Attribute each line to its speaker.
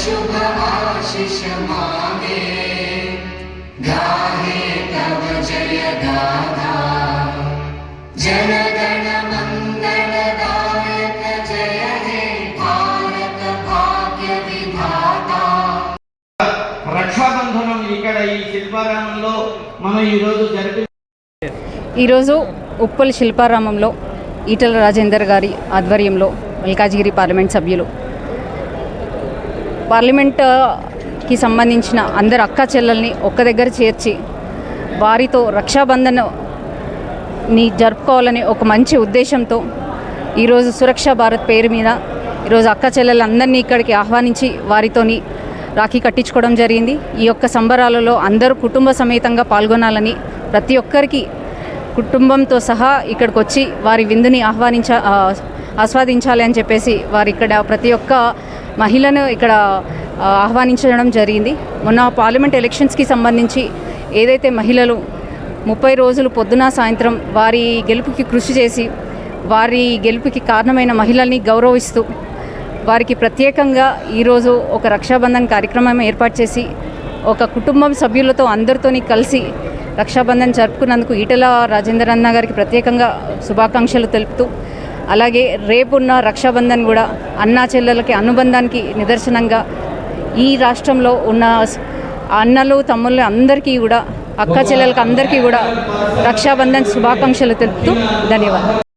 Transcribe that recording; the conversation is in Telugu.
Speaker 1: Shubha Ashish Maha ఈరోజు
Speaker 2: ఈరోజు ఉప్పల్ శిల్పారామంలో ఈటల రాజేందర్ గారి ఆధ్వర్యంలో మల్కాజిగిరి పార్లమెంట్ సభ్యులు. పార్లమెంట్ కి సంబంధించిన అందరు అక్క చెల్లెల్ని ఒక్క దగ్గర చేర్చి వారితో రక్షాబంధన్ని జరుపుకోవాలనే ఒక మంచి ఉద్దేశంతో ఈరోజు సురక్ష భారత్ పేరు మీద ఈరోజు అక్క చెల్లెలందరినీ ఇక్కడికి ఆహ్వానించి వారితోని రాఖీ కట్టించుకోవడం జరిగింది. ఈ యొక్క సంబరాలలో అందరూ కుటుంబ సమేతంగా పాల్గొనాలని ప్రతి ఒక్కరికి కుటుంబంతో సహా ఇక్కడికి వచ్చి వారి విందుని ఆహ్వానించ ఆస్వాదించాలి అని చెప్పేసి వారు ఇక్కడ ప్రతి ఒక్క మహిళను ఇక్కడ ఆహ్వానించడం జరిగింది. మొన్న పార్లమెంట్ ఎలక్షన్స్కి సంబంధించి ఏదైతే మహిళలు ముప్పై రోజులు పొద్దున సాయంత్రం వారి గెలుపుకి కృషి చేసి వారి గెలుపుకి కారణమైన మహిళల్ని గౌరవిస్తూ వారికి ప్రత్యేకంగా ఈరోజు ఒక రక్షాబంధన్ కార్యక్రమం ఏర్పాటు చేసి ఒక కుటుంబం సభ్యులతో అందరితోని కలిసి రక్షాబంధన్ జరుపుకున్నందుకు ఈటల రాజేందర్ అన్న గారికి ప్రత్యేకంగా శుభాకాంక్షలు తెలుపుతూ అలాగే రేపున్న రక్షాబంధన్ కూడా అన్నా చెల్లెలకి అనుబంధానికి నిదర్శనంగా ఈ రాష్ట్రంలో ఉన్న అన్నలు తమ్ముళ్ళు అందరికీ కూడా అక్క చెల్లెలకి అందరికీ కూడా రక్షాబంధన్ శుభాకాంక్షలు తెలుపుతూ ధన్యవాదాలు.